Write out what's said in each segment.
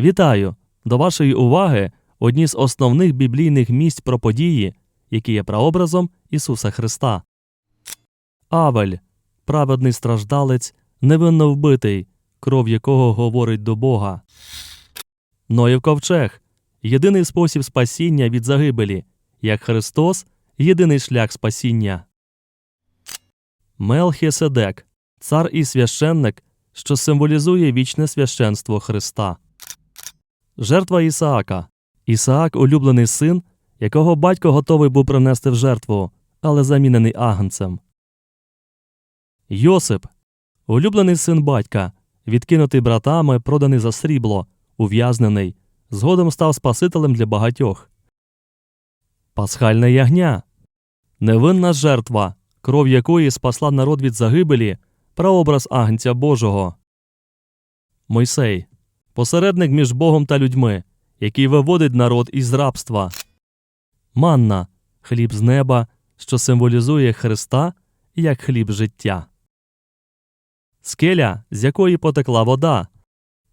Вітаю! До вашої уваги одні з основних біблійних місць про події, які є прообразом Ісуса Христа. Авель, праведний страждалець, невинно вбитий, кров якого говорить до Бога. Ноїв ковчег єдиний спосіб спасіння від загибелі, як Христос єдиний шлях спасіння. Мелхіседек цар і священник, що символізує вічне священство Христа. Жертва Ісаака. Ісаак улюблений син, якого батько готовий був принести в жертву, але замінений агнцем. Йосип улюблений син батька, відкинутий братами, проданий за срібло, ув'язнений, згодом став спасителем для багатьох. Пасхальне ягня невинна жертва, кров якої спасла народ від загибелі, прообраз агнця Божого. Мойсей посередник між Богом та людьми, який виводить народ із рабства. Манна хліб з неба, що символізує Христа як хліб життя. Скеля, з якої потекла вода.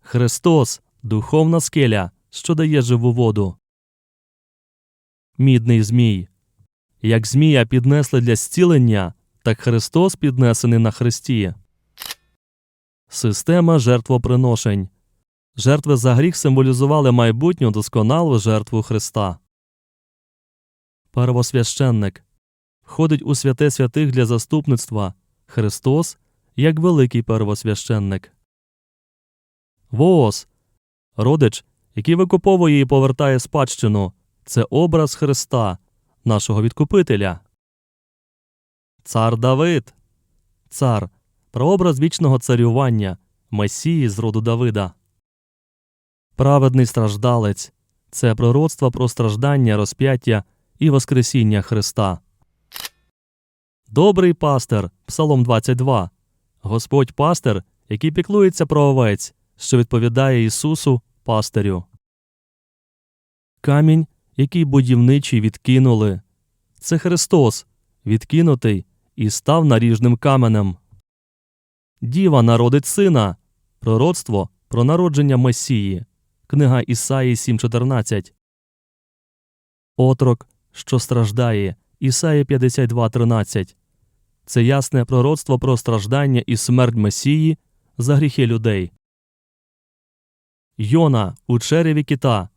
Христос духовна скеля, що дає живу воду. Мідний змій. Як змія піднесли для зцілення, так Христос піднесений на хресті. Система жертвоприношень. Жертви за гріх символізували майбутню досконалу жертву Христа. Первосвященник входить у святе святих для заступництва Христос як великий первосвященник. Воос родич, який викуповує і повертає спадщину, це образ Христа, нашого відкупителя. Цар Давид цар прообраз вічного царювання, Месії з роду Давида. Праведний страждалець це пророцтво про страждання, розп'яття і Воскресіння Христа. Добрий пастир, Псалом 22. Господь пастир, який піклується про овець, що відповідає Ісусу, пастирю. Камінь, який будівничі відкинули. Це Христос, відкинутий і став наріжним каменем. Діва народить сина. Пророцтво про народження Месії. Книга Ісаї 7.14. Отрок, що страждає. Ісаї 52.13. Це ясне пророцтво про страждання і смерть Месії за гріхи людей. Йона у череві кита.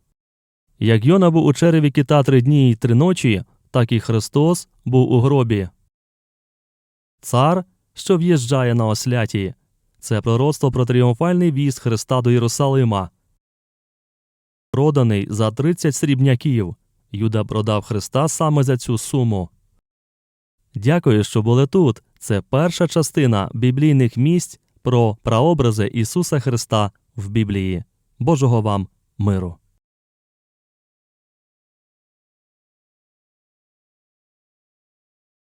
Як Йона був у череві кита три дні й три ночі, так і Христос був у гробі. Цар, що в'їжджає на осляті. Це пророцтво про тріумфальний в'їзд Христа до Єрусалима. Проданий за 30 срібняків. Юда продав Христа саме за цю суму. Дякую, що були тут. Це перша частина біблійних місць про прообрази Ісуса Христа в Біблії. Божого вам миру!